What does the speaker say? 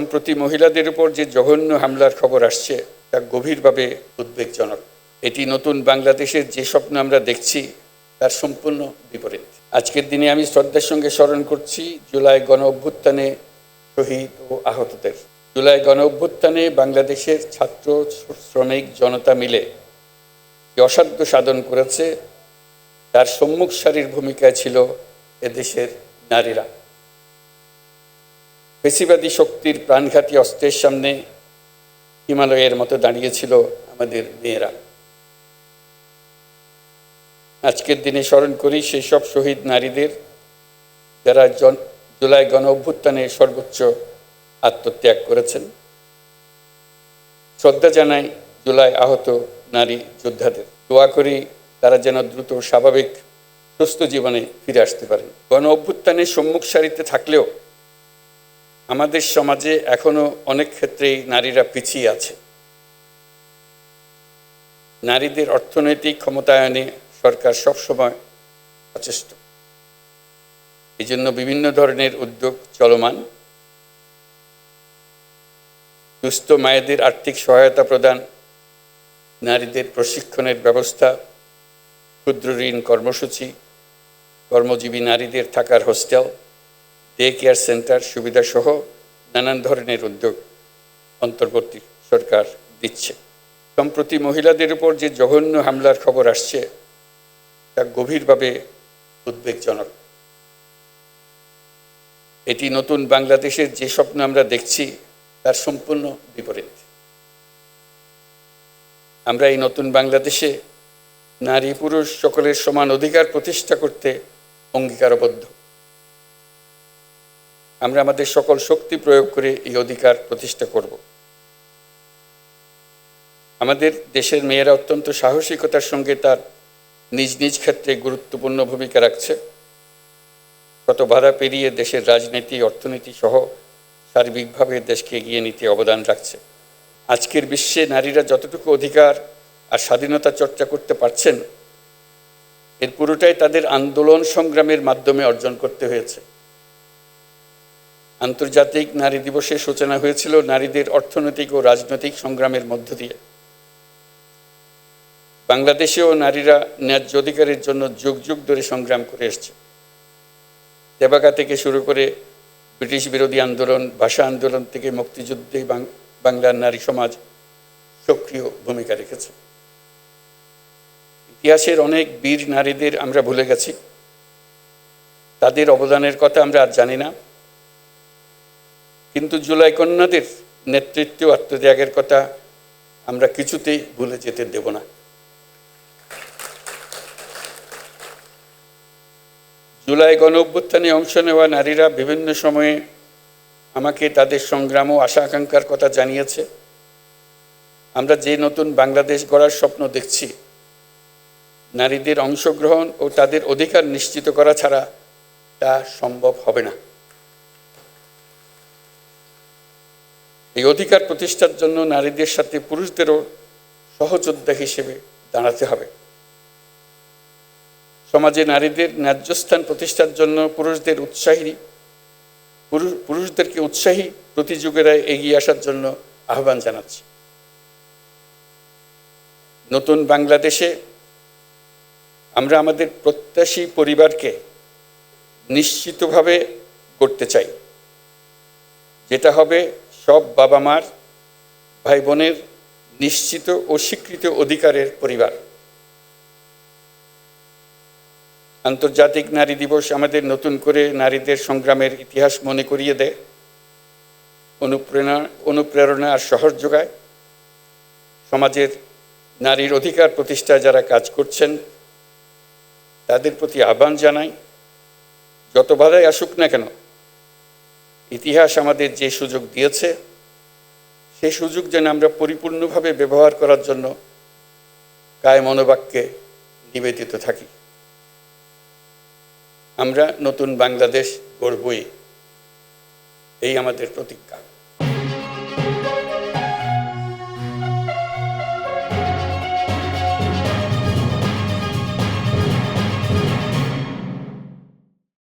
সম্প্রতি মহিলাদের উপর যে জঘন্য হামলার খবর আসছে, তা গভীরভাবে উদ্বেগজনক। এটি নতুন বাংলাদেশের যে স্বপ্ন আমরা দেখছি, তার সম্পূর্ণ বিপরীত। আজকের দিনে আমি শ্রদ্ধার সঙ্গে স্মরণ করছি জুলাই গণ অভ্যুত্থানে শহীদ ও আহতদের। জুলাই গণ অভ্যুত্থানে বাংলাদেশের ছাত্র, শ্রমিক, জনতা মিলে যে অসাধ্য সাধন করেছে, তার সম্মুখ সারির ভূমিকায় ছিল এদেশের নারীরা। পেশিবাদী শক্তির প্রাণঘাতী অস্ত্রের সামনে হিমালয়ের মতো দাঁড়িয়েছিল আমাদের মেয়েরা। আজকের দিনে স্মরণ করি সেই সব শহীদ নারীদের যারা জুলাই গণ অভ্যুত্থানে সর্বোচ্চ আত্মত্যাগ করেছেন। শ্রদ্ধা জানাই জুলাই আহত নারী যোদ্ধাদের। দোয়া করি তারা যেন দ্রুত স্বাভাবিক, সুস্থ জীবনে ফিরে আসতে পারেন। গণ অভ্যুত্থানের সম্মুখ সারিতে থাকলেও আমাদের সমাজে এখনও অনেক ক্ষেত্রেই নারীরা পিছিয়ে আছে। নারীদের অর্থনৈতিক ক্ষমতায়নে সরকার সবসময় সচেষ্ট। এই জন্য বিভিন্ন ধরনের উদ্যোগ চলমান। দুস্থ মায়েদের আর্থিক সহায়তা প্রদান, নারীদের প্রশিক্ষণের ব্যবস্থা, ক্ষুদ্র ঋণ কর্মসূচি, কর্মজীবী নারীদের থাকার হোস্টেল ডে কেয়ার সেন্টার সুবিধাসহ নানান ধরনের উদ্যোগ অন্তর্বর্তী সরকার দিচ্ছে। সম্প্রতি মহিলাদের উপর যে জঘন্য হামলার খবর আসছে, তা গভীরভাবে উদ্বেগজনক। এটি নতুন বাংলাদেশের যে স্বপ্ন আমরা দেখছি, তার সম্পূর্ণ বিপরীত। আমরা এই নতুন বাংলাদেশে নারী পুরুষ সকলের সমান অধিকার প্রতিষ্ঠা করতে অঙ্গীকারবদ্ধ। আমরা আমাদের সকল শক্তি প্রয়োগ করে এই অধিকার প্রতিষ্ঠা করব। আমাদের দেশের মেয়েরা অত্যন্ত সাহসিকতার সঙ্গে তার নিজ নিজ ক্ষেত্রে গুরুত্বপূর্ণ ভূমিকা রাখছে। কত বাধা পেরিয়ে দেশের রাজনীতি, অর্থনীতি সহ সার্বিকভাবে দেশকে এগিয়ে নিতে অবদান রাখছে। আজকের বিশ্বে নারীরা যতটুকু অধিকার আর স্বাধীনতা চর্চা করতে পারছেন, এর পুরোটাই তাদের আন্দোলন সংগ্রামের মাধ্যমে অর্জন করতে হয়েছে। আন্তর্জাতিক নারী দিবসের সূচনা হয়েছিল নারীদের অর্থনৈতিক ও রাজনৈতিক সংগ্রামের মধ্য দিয়ে। বাংলাদেশেও নারীরা ন্যায্য অধিকারের জন্য যুগ যুগ ধরে সংগ্রাম করে এসছে। দেবাকা থেকে শুরু করে ব্রিটিশ বিরোধী আন্দোলন, ভাষা আন্দোলন থেকে মুক্তিযুদ্ধে বাংলার নারী সমাজ সক্রিয় ভূমিকা রেখেছে। ইতিহাসের অনেক বীর নারীদের আমরা ভুলে গেছি। তাদের অবদানের কথা আমরা আর জানি না। কিন্তু জুলাই কন্যাদের নেতৃত্ব আত্মত্যাগের কথা আমরা কিছুতেই ভুলে যেতে দেব না। জুলাই গণ অভ্যুত্থানে অংশ নেওয়া নারীরা বিভিন্ন সময়ে আমাকে তাদের সংগ্রাম ও আশা আকাঙ্ক্ষার কথা জানিয়েছে। আমরা যে নতুন বাংলাদেশ গড়ার স্বপ্ন দেখছি, নারীদের অংশগ্রহণ ও তাদের অধিকার নিশ্চিত করা ছাড়া তা সম্ভব হবে না। এই অধিকার প্রতিষ্ঠার জন্য নারীদের সাথে পুরুষদেরও সহযোদ্ধা হিসেবে দাঁড়াতে হবে। সমাজে নারীদের ন্যায্যস্থান প্রতিষ্ঠার জন্য পুরুষদের উৎসাহী পুরুষদেরকে উৎসাহী প্রতিযোগীরা এগিয়ে আসার জন্য আহ্বান জানাচ্ছি। নতুন বাংলাদেশে আমরা আমাদের প্রত্যাশী পরিবারকে নিশ্চিতভাবে করতে চাই। যেটা হবে সব বাবা মার ভাই বোনের নিশ্চিত ও স্বীকৃত অধিকারের পরিবার। আন্তর্জাতিক নারী দিবস আমাদের নতুন করে নারীদের সংগ্রামের ইতিহাস মনে করিয়ে দেয়। অনুপ্রেরণা অনুপ্রেরণা আর সহজ যোগায়। সমাজের নারীর অধিকার প্রতিষ্ঠায় যারা কাজ করছেন, তাদের প্রতি আহ্বান জানাই, যত বাধাই আসুক না কেন, ইতিহাস আমাদের যে সুযোগ দিয়েছে সেই সুযোগ যেন আমরা পরিপূর্ণভাবে ব্যবহার করার জন্য কায় মনোবাক্যে নিবেদিত থাকি। আমরা নতুন বাংলাদেশ গড়বই, এই আমাদের প্রতিজ্ঞা।